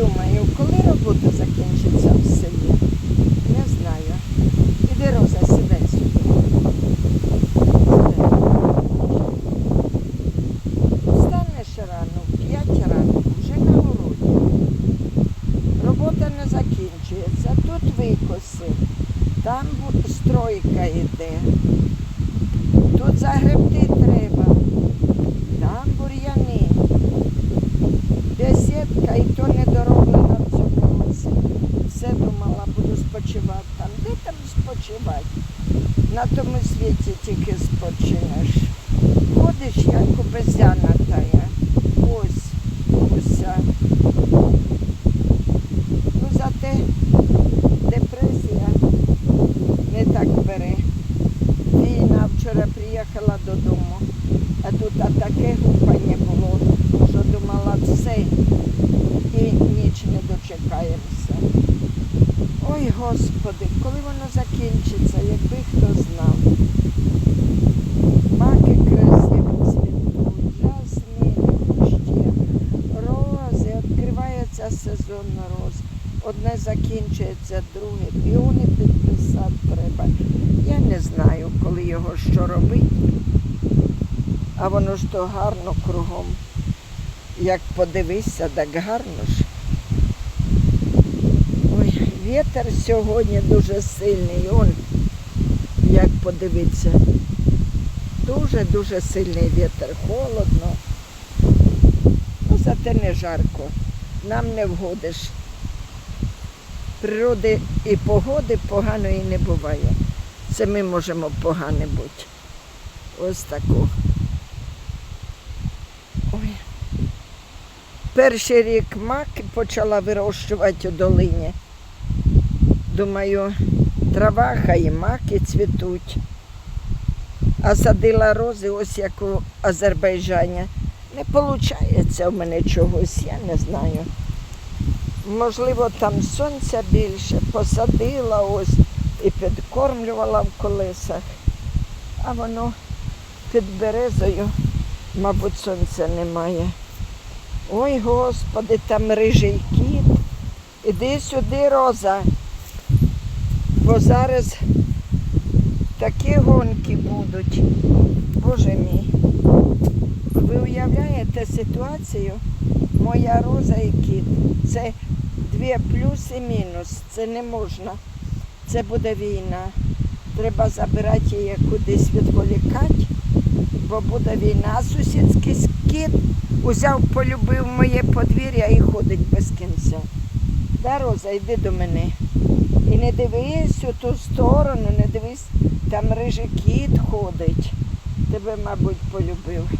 думаю, коли робота закінчиться в селі. Не знаю. Іди Роза, сідай сюди. Встанеш рано, п'ять ранку, вже на городі. Робота не закінчується. Тут викоси, там стройка йде. Тут загребти треба. Там бур'яни. Бесідка і то не На тому світі тільки спочинеш. Ходиш, як обезяна тая. Ось, уся. Ну, зате депресія не так бере. Війна вчора приїхала додому, а тут а таке було, що думала все і ніч не дочекаємося. Ой, Господи, коли воно закінчиться, якби хто знав. Маки красиво цвітуть, жасмини, кущі, рози, відкривається сезон на роз. Одне закінчується, друге. Піони підписати треба. Я не знаю, коли його що робити. А воно ж то гарно кругом. Як подивишся, так гарно ж. Вітер сьогодні дуже сильний. Он, як подивитися. Дуже-дуже сильний вітер, холодно. Ну, зате не жарко. Нам не вгодиш. Природи і погоди поганої не буває. Це ми можемо погане бути. Ось таку. Ой. Перший рік маки почала вирощувати у долині. Думаю, трава хай маки цвітуть. А садила рози, ось як у Азербайджані. Не виходить в мене чогось, я не знаю. Можливо, там сонця більше, посадила ось і підкормлювала в колесах, а воно під березою, мабуть, сонця немає. Ой, Господи, там рижий кіт. Іди сюди, Роза. Бо зараз такі гонки будуть. Боже мій. Ви уявляєте ситуацію? Моя роза і кіт. Це дві плюс і мінус. Це не можна. Це буде війна. Треба забирати її кудись відволікати, бо буде війна. Сусідський кіт узяв, полюбив моє подвір'я і ходить без кінця. Да, Роза, йди до мене. Не дивись у ту сторону, не дивись, там рижий кіт ходить. Тебе, мабуть, полюбив.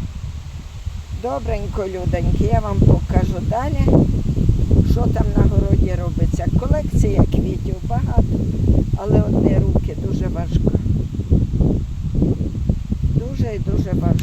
Добренько, люденьки, я вам покажу далі, що там на городі робиться. Колекція квітів багато, але одні руки дуже важко. Дуже і дуже важко.